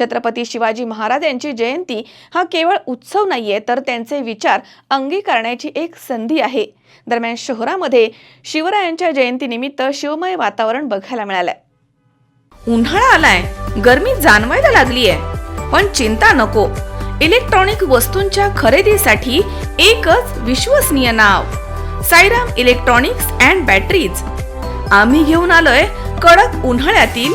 छत्रपती शिवाजी महाराज यांची जयंती हा केवळ उत्सव नाहीये तर त्यांचे विचार अंगीकारण्याची एक संधी आहे. दरम्यान शहरामध्ये शिवरायांच्या जयंतीनिमित्त शिवमय वातावरण बघायला मिळालंय. उन्हाळा आलाय गर्मी जाणवायला लागली आहे पण चिंता नको. इलेक्ट्रॉनिक वस्तूंच्या खरेदीसाठी एकच विश्वसनीय नाव साईराम इलेक्ट्रॉनिक्स अँड बॅटरीज. आम्ही घेऊन आलोय कडक उन्हाळ्यातील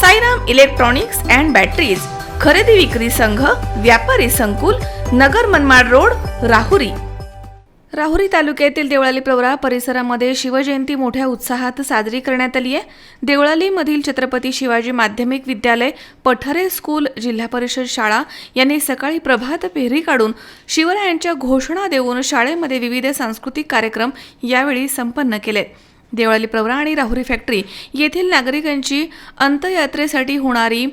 Sairam electronics and batteries खरेदी विक्री संघ व्यापारी संकुल नगर मनमाड रोड राहुरी. राहुरी तालुक्यातील देवळाली प्रवरा परिसरामध्ये शिवजयंती मोठ्या उत्साहात साजरी करण्यात आली आहे. देवळालीमधील छत्रपती शिवाजी माध्यमिक विद्यालय पठारे स्कूल जिल्हा परिषद शाळा यांनी सकाळी प्रभात फेरी काढून शिवरायांच्या घोषणा देऊन शाळेमध्ये विविध सांस्कृतिक कार्यक्रम यावेळी संपन्न केले देवळाली प्रवरा आणि राहुरी फॅक्टरी येथील नागरिकांची अंतयात्रेसाठी होणारी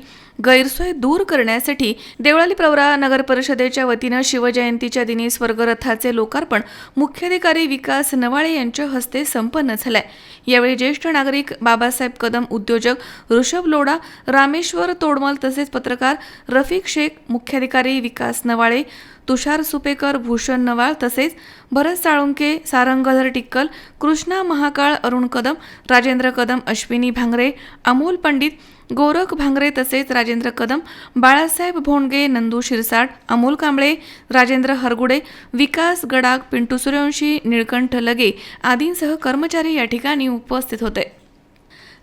गैरसोय दूर करण्यासाठी देवळाली प्रवरा नगर परिषदेच्या वतीनं शिवजयंतीच्या दिनी स्वर्गरथाचे लोकार्पण मुख्याधिकारी विकास नवाळे यांच्या हस्ते संपन्न झालंय. यावेळी ज्येष्ठ नागरिक बाबासाहेब कदम उद्योजक ऋषभ लोढा रामेश्वर तोडमल तसेच पत्रकार रफिक शेख मुख्याधिकारी विकास नवाळे तुषार सुपेकर भूषण नवाळ तसेच भरत साळुंके सारंगधर टिक्कल कृष्णा महाकाळ अरुण कदम राजेंद्र कदम अश्विनी भांगरे अमोल पंडित गोरख भांगरे तसेच राजेंद्र कदम बाळासाहेब भोंडगे नंदू शिरसाट अमोल कांबळे राजेंद्र हरगुडे विकास गडाग पिंटू सूर्यवंशी निळकंठ लगे आदींसह कर्मचारी या ठिकाणी उपस्थित होते.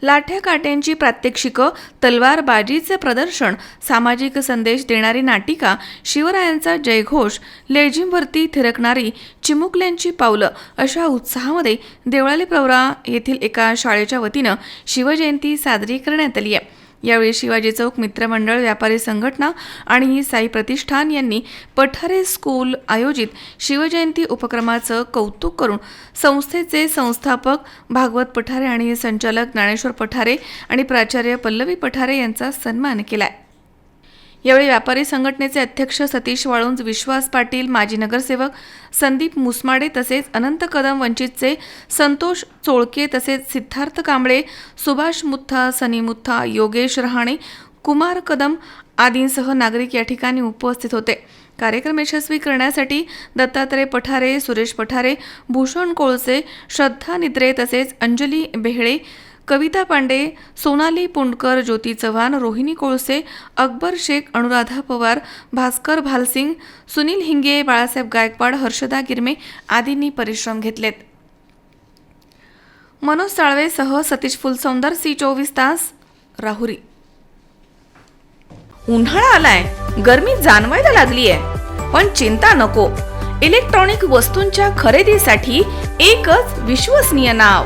लाठ्या काट्यांची प्रात्यक्षिकं तलवारबाजीचे प्रदर्शन सामाजिक संदेश देणारी नाटिका शिवरायांचा जयघोष लेझिमवरती थिरकणारी चिमुकल्यांची पावलं अशा उत्साहामध्ये देवळाली प्रवरा येथील एका शाळेच्या वतीनं शिवजयंती साजरी करण्यात आली आहे. यावेळी शिवाजी चौक मित्रमंडळ व्यापारी संघटना आणि साई प्रतिष्ठान यांनी पठारे स्कूल आयोजित शिवजयंती उपक्रमाचं कौतुक करून संस्थेचे संस्थापक भागवत पठारे आणि संचालक ज्ञानेश्वर पठारे आणि प्राचार्य पल्लवी पठारे यांचा सन्मान केला आहे यावेळी व्यापारी संघटनेचे अध्यक्ष सतीश वाळुंज विश्वास पाटील माजी नगरसेवक संदीप मुसमाडे तसेच अनंत कदम वंचितचे संतोष चोळके तसेच सिद्धार्थ कांबळे सुभाष मुथा सनी मुथा योगेश रहाणे कुमार कदम आदींसह नागरिक या ठिकाणी उपस्थित होते. कार्यक्रम यशस्वी करण्यासाठी दत्तात्रय पठारे सुरेश पठारे भूषण कोळसे श्रद्धा निद्रे तसेच अंजली बेहळे कविता पांडे सोनाली पुंडकर ज्योती चव्हाण रोहिणी कोळसे अकबर शेख अनुराधा पवार भास्कर भालसिंग सुनील हिंगे बाळासाहेब गायकवाड हर्षदा गिरमे आदींनी परिश्रम घेतलेत. मनोज साळवेसह सतीश फुलसौंदर सी चोवीस तास राहुरी. उन्हाळा आलाय. गर्मी जाणवायला लागली आहे पण चिंता नको. इलेक्ट्रॉनिक वस्तूंच्या खरेदीसाठी एकच विश्वसनीय नाव.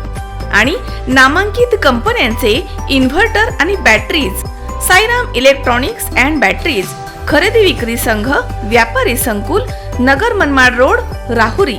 आणि नामांकित कंपन्यांचे इन्व्हर्टर आणि batteries Sairam electronics and batteries खरेदी विक्री संघ व्यापारी संकुल नगर मनमाड रोड राहुरी.